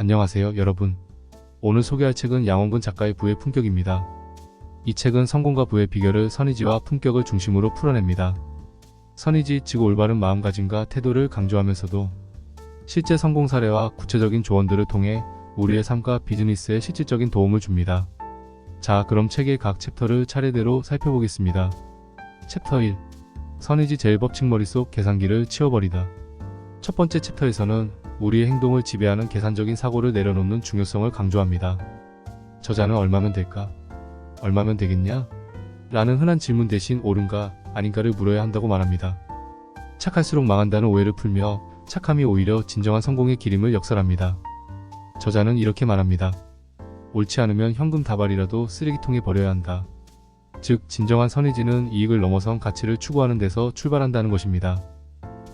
안녕하세요, 여러분. 오늘 소개할 책은 양원근 작가의 부의 품격입니다. 이 책은 성공과 부의 비결을 선의지와 품격을 중심으로 풀어냅니다. 선의지, 즉 올바른 마음가짐과 태도를 강조하면서도 실제 성공 사례와 구체적인 조언들을 통해 우리의 삶과 비즈니스에 실질적인 도움을 줍니다. 자, 그럼 책의 각 챕터를 차례대로 살펴보겠습니다. 챕터 1. 선의지 제일 법칙 머릿속 계산기를 치워버리다. 첫 번째 챕터에서는 우리의 행동을 지배하는 계산적인 사고를 내려놓는 중요성을 강조합니다. 저자는 얼마면 될까? 얼마면 되겠냐? 라는 흔한 질문 대신 옳은가 아닌가를 물어야 한다고 말합니다. 착할수록 망한다는 오해를 풀며 착함이 오히려 진정한 성공의 기림을 역설합니다. 저자는 이렇게 말합니다. 옳지 않으면 현금 다발이라도 쓰레기통에 버려야 한다. 즉, 진정한 선의지는 이익을 넘어선 가치를 추구하는 데서 출발한다는 것입니다.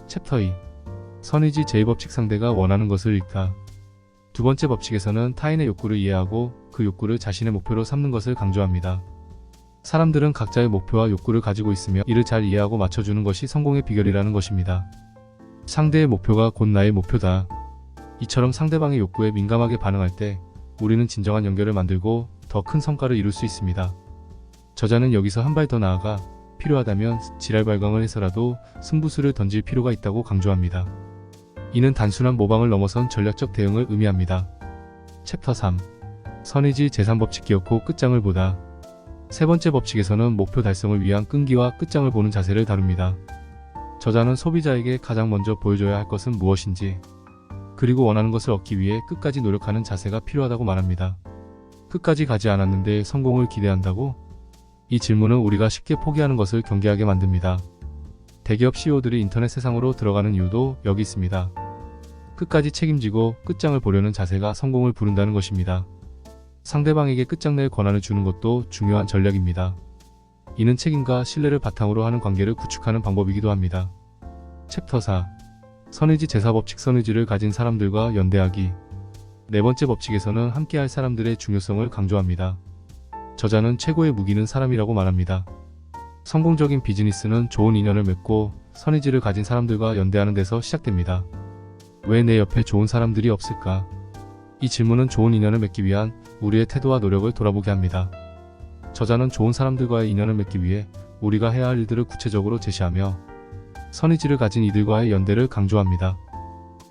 챕터 2. 선의지 제2법칙 상대가 원하는 것을 읽다. 두 번째 법칙에서는 타인의 욕구를 이해하고 그 욕구를 자신의 목표로 삼는 것을 강조합니다. 사람들은 각자의 목표와 욕구를 가지고 있으며 이를 잘 이해하고 맞춰주는 것이 성공의 비결이라는 것입니다. 상대의 목표가 곧 나의 목표다. 이처럼 상대방의 욕구에 민감하게 반응할 때 우리는 진정한 연결을 만들고 더 큰 성과를 이룰 수 있습니다. 저자는 여기서 한 발 더 나아가 필요하다면 지랄 발광을 해서라도 승부수를 던질 필요가 있다고 강조합니다. 이는 단순한 모방을 넘어선 전략적 대응을 의미합니다. 챕터 3. 선의지 제3법칙 기억호 끝장을 보다. 세 번째 법칙에서는 목표 달성을 위한 끈기와 끝장을 보는 자세를 다룹니다. 저자는 소비자에게 가장 먼저 보여줘야 할 것은 무엇인지, 그리고 원하는 것을 얻기 위해 끝까지 노력하는 자세가 필요하다고 말합니다. 끝까지 가지 않았는데 성공을 기대한다고? 이 질문은 우리가 쉽게 포기하는 것을 경계하게 만듭니다. 대기업 CEO들이 인터넷 세상으로 들어가는 이유도 여기 있습니다. 끝까지 책임지고 끝장을 보려는 자세가 성공을 부른다는 것입니다. 상대방에게 끝장낼 권한을 주는 것도 중요한 전략입니다. 이는 책임과 신뢰를 바탕으로 하는 관계를 구축하는 방법이기도 합니다. 챕터 4. 선의지 제사법칙 선의지를 가진 사람들과 연대하기. 네 번째 법칙에서는 함께할 사람들의 중요성을 강조합니다. 저자는 최고의 무기는 사람이라고 말합니다. 성공적인 비즈니스는 좋은 인연을 맺고 선의지를 가진 사람들과 연대하는 데서 시작됩니다. 왜 내 옆에 좋은 사람들이 없을까? 이 질문은 좋은 인연을 맺기 위한 우리의 태도와 노력을 돌아보게 합니다. 저자는 좋은 사람들과의 인연을 맺기 위해 우리가 해야 할 일들을 구체적으로 제시하며 선의지를 가진 이들과의 연대를 강조합니다.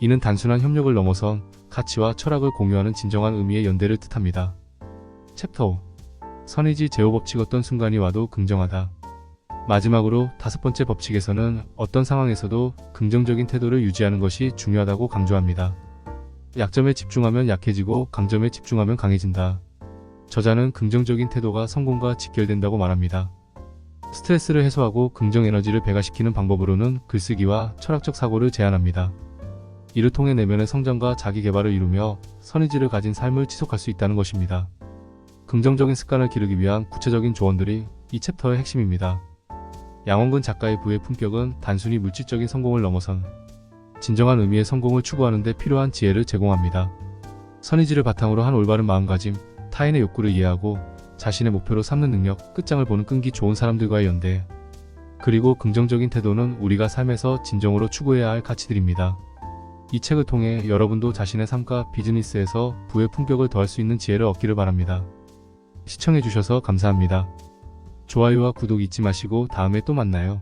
이는 단순한 협력을 넘어선 가치와 철학을 공유하는 진정한 의미의 연대를 뜻합니다. 챕터 5. 선의지 제어법칙 어떤 순간이 와도 긍정하다. 마지막으로 다섯 번째 법칙에서는 어떤 상황에서도 긍정적인 태도를 유지하는 것이 중요하다고 강조합니다. 약점에 집중하면 약해지고 강점에 집중하면 강해진다. 저자는 긍정적인 태도가 성공과 직결된다고 말합니다. 스트레스를 해소하고 긍정 에너지를 배가시키는 방법으로는 글쓰기와 철학적 사고를 제안합니다. 이를 통해 내면의 성장과 자기 개발을 이루며 선의지를 가진 삶을 지속할 수 있다는 것입니다. 긍정적인 습관을 기르기 위한 구체적인 조언들이 이 챕터의 핵심입니다. 양원근 작가의 부의 품격은 단순히 물질적인 성공을 넘어선 진정한 의미의 성공을 추구하는 데 필요한 지혜를 제공합니다. 선의지를 바탕으로 한 올바른 마음가짐, 타인의 욕구를 이해하고 자신의 목표로 삼는 능력, 끝장을 보는 끈기 좋은 사람들과의 연대, 그리고 긍정적인 태도는 우리가 삶에서 진정으로 추구해야 할 가치들입니다. 이 책을 통해 여러분도 자신의 삶과 비즈니스에서 부의 품격을 더할 수 있는 지혜를 얻기를 바랍니다. 시청해주셔서 감사합니다. 좋아요와 구독 잊지 마시고 다음에 또 만나요.